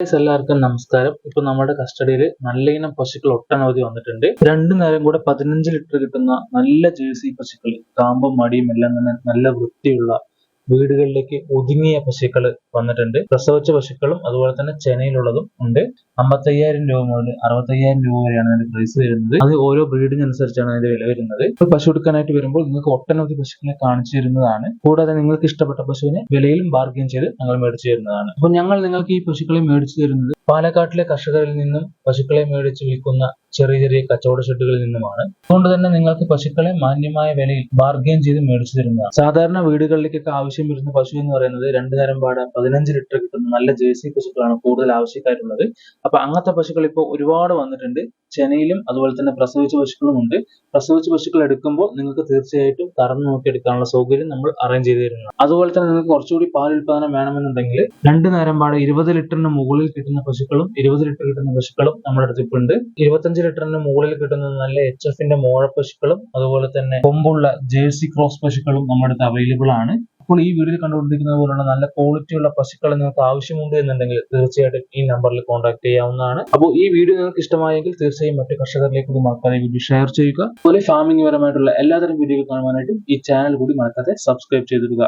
എല്ലാവർക്കും നമസ്കാരം. ഇപ്പൊ നമ്മുടെ കസ്റ്റഡിയിൽ നല്ല ഇനം പശുക്കൾ ഒട്ടനവധി വന്നിട്ടുണ്ട്. രണ്ടു നേരം കൂടെ പതിനഞ്ച് ലിറ്റർ കിട്ടുന്ന നല്ല ജേഴ്സി പശുക്കൾ കാമ്പും മടിയും എല്ലാം തന്നെ നല്ല വൃത്തിയുള്ള വീടുകളിലേക്ക് ഒതുങ്ങിയ പശുക്കൾ വന്നിട്ടുണ്ട്. പ്രസവിച്ച പശുക്കളും അതുപോലെ തന്നെ ചെനയിലുള്ളതും ഉണ്ട്. അമ്പത്തയ്യായിരം രൂപ മുതൽ അറുപത്തയ്യായിരം രൂപ വരെയാണ് അതിന്റെ പ്രൈസ് വരുന്നത്. അത് ഓരോ ബ്രീഡിനനുസരിച്ചാണ് അതിന്റെ വില വരുന്നത്. ഇപ്പൊ പശു എടുക്കാനായിട്ട് വരുമ്പോൾ നിങ്ങൾക്ക് ഒട്ടനവധി പശുക്കളെ കാണിച്ചു തരുന്നതാണ്. കൂടാതെ നിങ്ങൾക്ക് ഇഷ്ടപ്പെട്ട പശുവിനെ വിലയിലും ബാർഗെയിൻ ചെയ്ത് ഞങ്ങൾ മേടിച്ചു തരുന്നതാണ്. അപ്പൊ ഞങ്ങൾ നിങ്ങൾക്ക് ഈ പശുക്കളെ മേടിച്ചു തരുന്നത് പാലക്കാട്ടിലെ കർഷകരിൽ നിന്നും പശുക്കളെ മേടിച്ച് വിൽക്കുന്ന ചെറിയ ചെറിയ കച്ചവട ഷെഡുകളിൽ നിന്നുമാണ്. അതുകൊണ്ട് തന്നെ നിങ്ങൾക്ക് പശുക്കളെ മാന്യമായ വിലയിൽ ബാർഗെയിൻ ചെയ്ത് മേടിച്ചു തരുന്നതാണ്. സാധാരണ വീടുകളിലേക്കൊക്കെ ആവശ്യം വരുന്ന പശു എന്ന് പറയുന്നത് രണ്ടു തരം പാട. പതിനഞ്ച് ലിറ്റർ കിട്ടുന്ന നല്ല ജേഴ്സി പശുക്കളാണ് കൂടുതൽ ആവശ്യക്കാരുള്ളത്. അപ്പൊ അങ്ങനത്തെ പശുക്കൾ ഇപ്പോൾ ഒരുപാട് വന്നിട്ടുണ്ട്. ചെനയിലും അതുപോലെ തന്നെ പ്രസവിച്ച പശുക്കളും ഉണ്ട്. പ്രസവിച്ച പശുക്കൾ എടുക്കുമ്പോൾ നിങ്ങൾക്ക് തീർച്ചയായിട്ടും കറന്നു നോക്കി എടുക്കാനുള്ള സൗകര്യം നമ്മൾ അറേഞ്ച് ചെയ്ത് തരുന്നതാണ്. അതുപോലെ തന്നെ നിങ്ങൾക്ക് കുറച്ചുകൂടി പാൽ ഉൽപാദനം വേണമെന്നുണ്ടെങ്കിൽ രണ്ട് നേരം പാടെ ഇരുപത് ലിറ്ററിന് മുകളിൽ കിട്ടുന്ന പശുക്കളും ഇരുപത് ലിറ്റർ കിട്ടുന്ന പശുക്കളും നമ്മുടെ അടുത്ത് ഇപ്പോൾ ഉണ്ട്. ഇരുപത്തഞ്ച് ലിറ്ററിന് മുകളിൽ കിട്ടുന്ന നല്ല എച്ച് എഫിന്റെ മോഴ പശുക്കളും അതുപോലെ തന്നെ കൊമ്പുള്ള ജേഴ്സി ക്രോസ് പശുക്കളും നമ്മുടെ അടുത്ത് അവൈലബിൾ ആണ്. അപ്പോൾ ഈ വീഡിയോയിൽ കണ്ടുകൊണ്ടിരിക്കുന്നത് പോലുള്ള നല്ല ക്വാളിറ്റി ഉള്ള പശുക്കളെ നിങ്ങൾക്ക് ആവശ്യമുണ്ട് എന്നുണ്ടെങ്കിൽ തീർച്ചയായിട്ടും ഈ നമ്പറിൽ കോൺടാക്ട് ചെയ്യാവുന്നതാണ്. അപ്പോൾ ഈ വീഡിയോ നിങ്ങൾക്ക് ഇഷ്ടമായെങ്കിൽ തീർച്ചയായും മറ്റു കർഷകരിലേക്ക് കൂടി മറക്കാതെ വീഡിയോ ഷെയർ ചെയ്യുക. അതുപോലെ ഫാമിംഗ് പരമായിട്ടുള്ള എല്ലാതരം വീഡിയോകൾ കാണുവാനായിട്ടും ഈ ചാനൽ കൂടി മറക്കാതെ സബ്സ്ക്രൈബ് ചെയ്തിടുക.